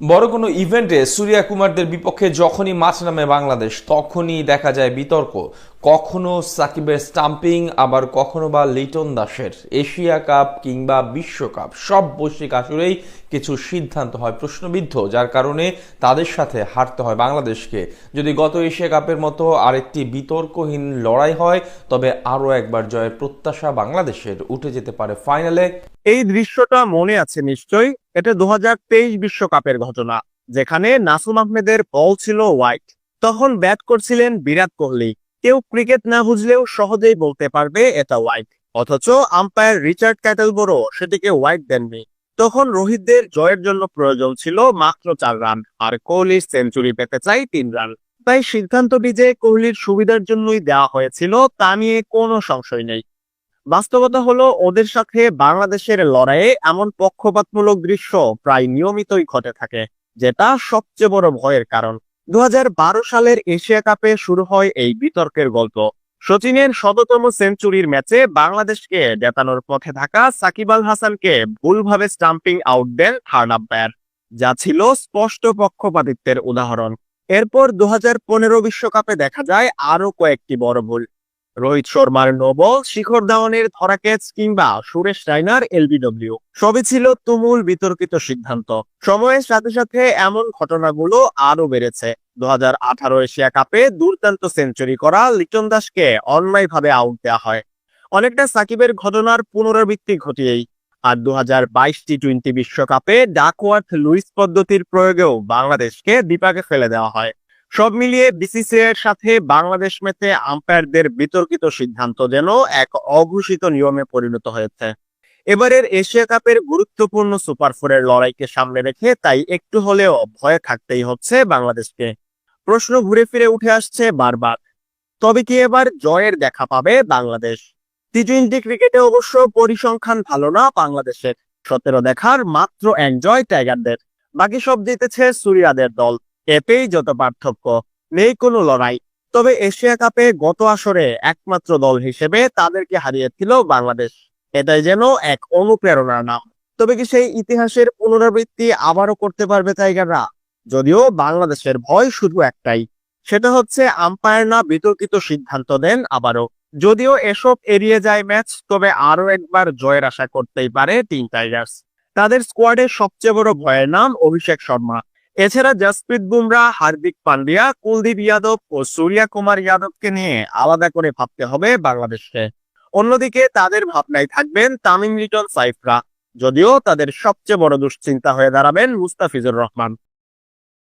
বড় কোনো ইভেন্টে সূর্যা কুমারদের বিপক্ষে যখনই মাছ নামে বাংলাদেশ তখনই দেখা যায় বিতর্ক। কখনো সাকিবের স্টাম্পিং, আবার কখনো বা লিটন দাসের এশিয়া কাপ কিংবা বিশ্বকাপ সব বৈশ্বিক আসরেই কিছু সিদ্ধান্ত হয় প্রশ্নবিদ্ধ, যার কারণে তাদের সাথে হারতে হয় বাংলাদেশকে। যদি গত এশিয়া কাপের মতো আরেকটি বিতর্কহীন লড়াই হয়, তবে আরও একবার জয়ের প্রত্যাশা বাংলাদেশের উঠে যেতে পারে ফাইনালে। এই দৃশ্যটা মনে আছে নিশ্চয়ই, এটা দু বিশ্বকাপের ঘটনা, যেখানে নাসুম আহমেদের বল ছিল হোয়াইট তখন ব্যাট করছিলেন বিরাট কোহলি। কেউ ক্রিকেট না বুঝলেও সহজেই বলতে পারবে এটা হোয়াইট অথচ আম্পায়ার রিচার্ড ক্যাটেল ক্যাটেলবোরো সেটিকে হোয়াইট দেননি। তখন রোহিতদের জয়ের জন্য প্রয়োজন ছিল মাত্র চার রান আর কোহলির সেঞ্চুরি পেতে চাই তিন রান তাই সিদ্ধান্তটি যে কোহলির সুবিধার জন্যই দেওয়া হয়েছিল, তা নিয়ে কোনো সংশয় নেই। বাস্তবতা হলো, ওদের সাথে বাংলাদেশের লড়াইয়ে এমন পক্ষপাতমূলক দৃশ্য প্রায় নিয়মিতই ঘটে থাকে, যেটা সবচেয়ে বড় ভয়ের কারণ। দুহাজার বারো সালের এশিয়া কাপে শুরু হয় এই বিতর্কের গল্প। সচিনের শততম সেঞ্চুরির ম্যাচে বাংলাদেশকে জেতানোর পথে থাকা সাকিব আল হাসানকে ভুলভাবে স্টাম্পিং আউট দেন থার্ড আম্পায়ার, যা ছিল স্পষ্ট পক্ষপাতিত্বের উদাহরণ। এরপর দু বিশ্বকাপে দেখা যায় আরও কয়েকটি বড় ভুল। রোহিত শর্মার নোবল শিখর ধাওয়ানের ধরা ক্যাচ কিংবা সুরেশ রাইনার এলবিডব্লিউ। সবই ছিল তুমুল বিতর্কিত সিদ্ধান্ত। সময়ের সাথে সাথে এমন ঘটনাগুলো আরও বেড়েছে। দুহাজার আঠারো এশিয়া কাপে দুর্দান্ত সেঞ্চুরি করা লিটন দাসকে অন্যায়ভাবে আউট দেওয়া হয়। অনেকটা সাকিবের ঘটনার পুনরাবৃত্তি ঘটিয়েই। আর দু হাজার বাইশ টি টোয়েন্টি বিশ্বকাপে ডাকওয়ার্থ লুইস পদ্ধতির প্রয়োগেও বাংলাদেশকে বিপাকে ফেলে দেওয়া হয়। সব মিলিয়ে বিসিসিআই এর সাথে বাংলাদেশ মেতে আম্পায়ারদের বিতর্কিত সিদ্ধান্ত যেন এক অঘোষিত নিয়মে পরিণত হয়েছে। এবারের এশিয়া কাপের গুরুত্বপূর্ণ সুপার ফোরের লড়াইকে সামনে রেখে তাই একটু হলেও ভয়ে থাকতেই হচ্ছে বাংলাদেশকে। প্রশ্ন ঘুরে ফিরে উঠে আসছে বারবার। তবে কি এবার জয়ের দেখা পাবে বাংলাদেশ? টি টোয়েন্টি ক্রিকেটে অবশ্য পরিসংখ্যান ভালো না বাংলাদেশের। সতেরো দেখার মাত্র এক জয় টাইগারদের। বাকি সব জিতেছে সুরিয়াদের দল। এতেই যত পার্থক্য, নেই কোনো লড়াই। তবে এশিয়া কাপে গত আসরে একমাত্র দল হিসেবে তাদেরকে হারিয়েছিল বাংলাদেশ। এটাই যেন এক অনুপ্রেরণার নাম তবে কি সেই ইতিহাসের পুনরাবৃত্তি আবারও করতে পারবে টাইগাররা? যদিও বাংলাদেশের ভয় শুধু একটাই, সেটা হচ্ছে আম্পায়ার না বিতর্কিত সিদ্ধান্ত দেন আবারও। যদিও এসব এড়িয়ে যায় ম্যাচ, তবে আরও একবার জয়ের আশা করতেই পারে টিম টাইগার্স। তাদের স্কোয়াডের সবচেয়ে বড় ভয়ের নাম অভিষেক শর্মা। এছাড়া জসপ্রীত বুমরা, হার্দিক পান্ডিয়া, কুলদীপ ইয়াদব ও সূর্যা কুমার ইয়াদবকে নিয়ে আলাদা করে ভাবতে হবে বাংলাদেশে অন্যদিকে তাদের ভাবনায় থাকবেন তামিম লিটন সাইফরা, যদিও তাদের সবচেয়ে বড় দুশ্চিন্তা হয়ে দাঁড়াবেন মুস্তাফিজুর রহমান।